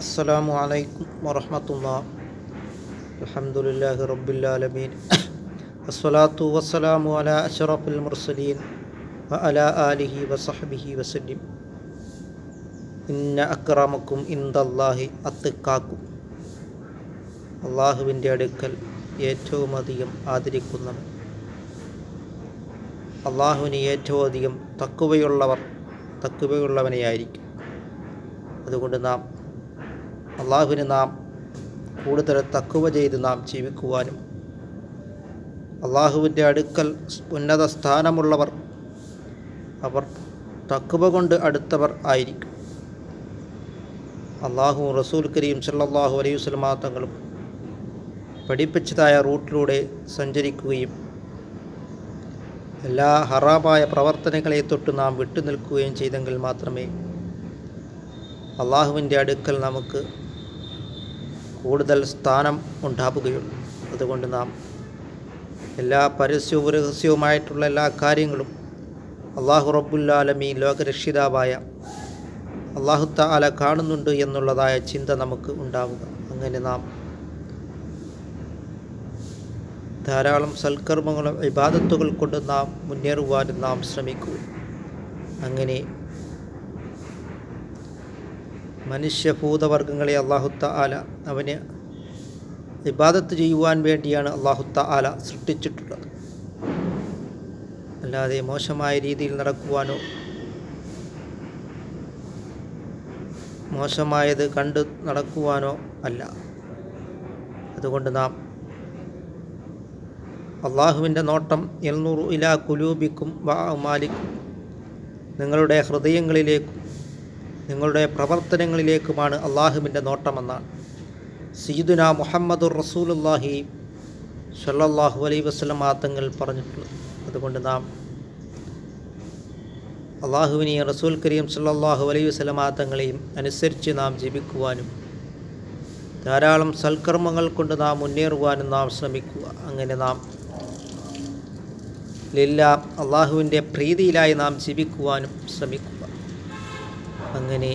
അസ്സലാമു അലൈക്കും വറഹമത്തുള്ള. അലഹമുല്ലാഹി റബ്ബുല്ലാലമീൻ അസ്സലാത്തു വസ്സലാമു അല അഷറഫുൽ മുർസലീൻ വ അല ആലിഹി വസഹബിഹി വസല്ലിം. ഇന്ന അക്രമക്കും ഇന്ദല്ലാഹി അത്തുക്കാക്കും. അള്ളാഹുവിന്റെ അടുക്കൽ ഏറ്റവും അധികം ആദരിക്കുന്നവർ അള്ളാഹുവിന് ഏറ്റവും അധികം തക്കുവയുള്ളവർ തക്കുവയുള്ളവനെയായിരിക്കും. അതുകൊണ്ട് നാം അള്ളാഹുവിന് നാം കൂടുതൽ തക്കുവ ചെയ്ത് നാം ജീവിക്കുവാനും അള്ളാഹുവിന്റെ അടുക്കൽ ഉന്നത സ്ഥാനമുള്ളവർ അവർ തക്കുവ കൊണ്ട് അടുത്തവർ ആയിരിക്കും. അള്ളാഹു റസൂൽ കരീം സല്ലാഹു അലൈഹി വസല്ലമ തങ്ങളും പഠിപ്പിച്ചതായ റൂട്ടിലൂടെ സഞ്ചരിക്കുകയും എല്ലാ ഹറാമായ പ്രവർത്തനങ്ങളെ തൊട്ട് നാം വിട്ടുനിൽക്കുകയും ചെയ്തെങ്കിൽ മാത്രമേ അള്ളാഹുവിന്റെ അടുക്കൽ നമുക്ക് കൂടുതൽ സ്ഥാനം ഉണ്ടാവുകയുള്ളൂ അതുകൊണ്ട് നാം എല്ലാ പരസ്യവും രഹസ്യവുമായിട്ടുള്ള എല്ലാ കാര്യങ്ങളും അള്ളാഹു റബ്ബുല്ലാലമീ ലോകരക്ഷിതാവായ അള്ളാഹു താല കാണുന്നുണ്ട് എന്നുള്ളതായ ചിന്ത നമുക്ക് ഉണ്ടാവുക. അങ്ങനെ നാം ധാരാളം സൽക്കർമ്മങ്ങളും ഇബാദത്തുകൾ കൊണ്ട് നാം മുന്നേറുവാനും നാം ശ്രമിക്കുക അങ്ങനെ മനുഷ്യഭൂതവർഗങ്ങളെ അള്ളാഹുത്ത ആല അവന് ഇബാദത്ത് ചെയ്യുവാൻ വേണ്ടിയാണ് അള്ളാഹുത്ത ആല സൃഷ്ടിച്ചിട്ടുള്ളത്. അല്ലാതെ മോശമായ രീതിയിൽ നടക്കുവാനോ മോശമായത് കണ്ട് നടക്കുവാനോ അല്ല. അതുകൊണ്ട് നാം അള്ളാഹുവിന്റെ നോട്ടം എൽനൂറു ഇലാ കുലൂബിക്കും വാ മാലിക്കും നിങ്ങളുടെ ഹൃദയങ്ങളിലേക്കും നിങ്ങളുടെ പ്രവർത്തനങ്ങളിലേക്കുമാണ് അള്ളാഹുവിന്റെ നോട്ടമെന്നാണ് സീദുന മുഹമ്മദുർ റസൂലുല്ലാഹി സല്ലാഹു അലൈ വസ്ലം ആത്തങ്ങൾ പറഞ്ഞിട്ടുള്ളത് അതുകൊണ്ട് നാം അള്ളാഹുവിനെയും റസൂൽ കരീം സല്ലാഹു അലൈ വസ്ലം ആത്തങ്ങളെയും അനുസരിച്ച് നാം ജീവിക്കുവാനും ധാരാളം സൽക്കർമ്മങ്ങൾ കൊണ്ട് നാം മുന്നേറുവാനും നാം ശ്രമിക്കുക. അങ്ങനെ നാം ലില്ല അള്ളാഹുവിന്റെ പ്രീതിയിലായി നാം ജീവിക്കുവാനും ശ്രമിക്കുക അങ്ങനെ.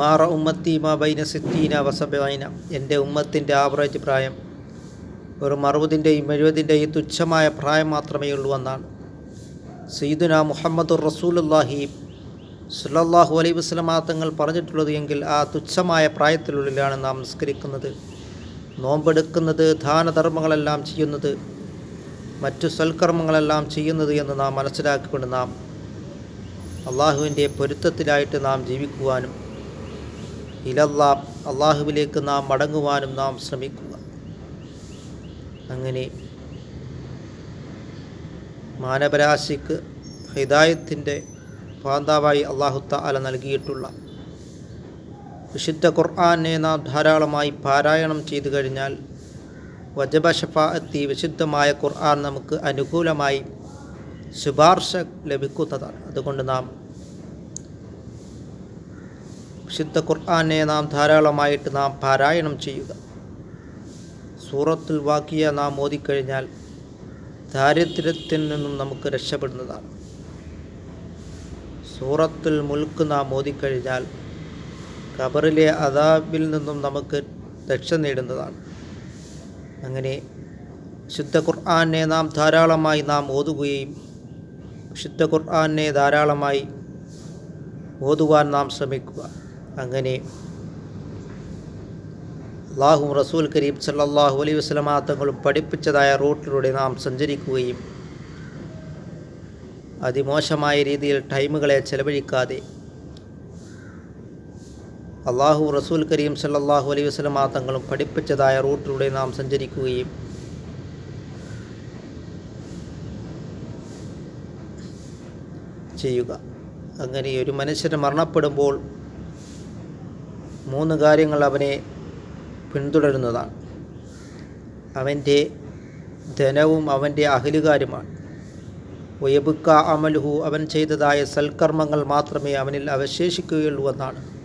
മാറ ഉമ്മത്തി മാ ബൈന സിത്തീന വസബൈന. എന്റെ ഉമ്മത്തിന്റെ ആവറേജ് പ്രായം വെറും അറുപതിന്റെയും എഴുപതിന്റെയും തുച്ഛമായ പ്രായം മാത്രമേ ഉള്ളൂ എന്നാണ്. സയ്യിദുന മുഹമ്മദ് റസൂലുല്ലാഹി സുല്ലാഹു അലൈ വസ്ലമാ തങ്ങൾ പറഞ്ഞിട്ടുള്ളത് എങ്കിൽ ആ തുച്ഛമായ പ്രായത്തിനുള്ളിലാണ് നാം നിസ്കരിക്കുന്നത്. നോമ്പെടുക്കുന്നത് ദാനധർമ്മങ്ങളെല്ലാം ചെയ്യുന്നത് മറ്റു സൽക്കർമ്മങ്ങളെല്ലാം ചെയ്യുന്നത് എന്ന് നാം മനസ്സിലാക്കിക്കൊണ്ട് നാം അള്ളാഹുവിന്റെ പൊരുത്തത്തിലായിട്ട് നാം ജീവിക്കുവാനും ഇലല്ലാ അള്ളാഹുവിലേക്ക് നാം മടങ്ങുവാനും നാം ശ്രമിക്കുക. അങ്ങനെ മാനവരാശിക്ക് ഹിദായത്തിന്റെ പാന്താവായി അള്ളാഹുത്ത അല നൽകിയിട്ടുള്ള വിശുദ്ധ ഖുർആാനെ നാം ധാരാളമായി പാരായണം ചെയ്തു കഴിഞ്ഞാൽ വജബ ഷഫാഅത്തി വിശുദ്ധമായ ഖുർആൻ നമുക്ക് അനുകൂലമായി ശുപാർശ ലഭിക്കുന്നതാണ്. അതുകൊണ്ട് നാം വിശുദ്ധ ഖുർആാനെ നാം ധാരാളമായിട്ട് നാം പാരായണം ചെയ്യുക. സൂറത്തുൽ വാക്കിയ നാം ഓതിക്കഴിഞ്ഞാൽ ദാരിദ്ര്യത്തിൽ നിന്നും നമുക്ക് രക്ഷപ്പെടുന്നതാണ്. സൂറത്തുൽ മുൽക്ക് നാം ഓതിക്കഴിഞ്ഞാൽ ഖബറിലെ അതാബിൽ നിന്നും നമുക്ക് രക്ഷ നേടുന്നതാണ്. അങ്ങനെ ശുദ്ധ ഖുർആാനെ നാം ധാരാളമായി നാം ഓതുകയും ശുദ്ധ ഖുർആാനെ ധാരാളമായി ഓതുവാൻ നാം ശ്രമിക്കുക. അങ്ങനെ അള്ളാഹു റസൂൽ കരീം സല്ലാഹു അലൈഹി വസ്ലമാ തങ്ങളും പഠിപ്പിച്ചതായ റൂട്ടിലൂടെ നാം സഞ്ചരിക്കുകയും അതിമോശമായ രീതിയിൽ ടൈമുകളെ ചെലവഴിക്കാതെ അള്ളാഹു റസൂൽ കരീം സല്ലല്ലാഹു അലൈഹി ആ തങ്ങളും പഠിപ്പിച്ചതായ റൂട്ടിലൂടെ നാം സഞ്ചരിക്കുകയും ചെയ്യുക. അങ്ങനെ ഒരു മനുഷ്യൻ മരണപ്പെടുമ്പോൾ മൂന്ന് കാര്യങ്ങൾ അവനെ പിന്തുടരുന്നതാണ്. അവന്റെ ധനവും അവന്റെ അഹലുകാരുമാണ്. ഒയബുക്ക അമലുഹു അവൻ ചെയ്തതായ സൽക്കർമ്മങ്ങൾ മാത്രമേ അവനിൽ അവശേഷിക്കുകയുള്ളൂ എന്നാണ്.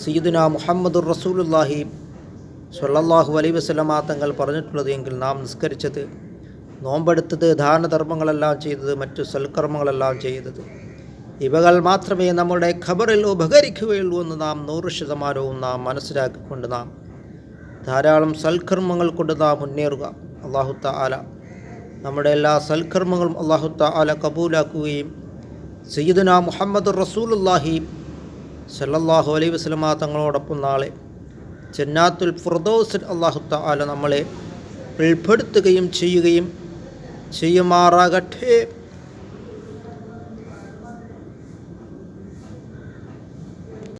സീദുന മുഹമ്മദുർ റസൂലുല്ലാഹി സ്വല്ലല്ലാഹു അലൈ വസ്ലമാ തങ്ങൾ പറഞ്ഞിട്ടുള്ളത് എങ്കിൽ നാം നിസ്കരിച്ചത് നോമ്പെടുത്തത് ദാനധർമ്മങ്ങളെല്ലാം ചെയ്തത് മറ്റു സൽക്കർമ്മങ്ങളെല്ലാം ചെയ്തത്. ഇവകൾ മാത്രമേ നമ്മുടെ ഖബറിൽ ഉപകരിക്കുകയുള്ളൂ എന്ന് നാം നൂറ് ശതമാനവും നാം മനസ്സിലാക്കിക്കൊണ്ട് നാം ധാരാളം സൽക്കർമ്മങ്ങൾ കൊണ്ട് നാം മുന്നേറുക. അള്ളാഹുത്ത ആല നമ്മുടെ എല്ലാ സൽക്കർമ്മങ്ങളും അള്ളാഹുത്ത ആല കബൂലാക്കുകയും സയ്യിദുന മുഹമ്മദ് റസൂലുല്ലാഹി സല്ലല്ലാഹു അലൈ വസ്ലമ തങ്ങളോടൊപ്പം നാളെ ജന്നാത്തുൽ ഫുർദോസ് അള്ളാഹു താല നമ്മളെ ഉൾപ്പെടുത്തുകയും ചെയ്യുകയും ചെയ്യുമാറാകട്ടെ.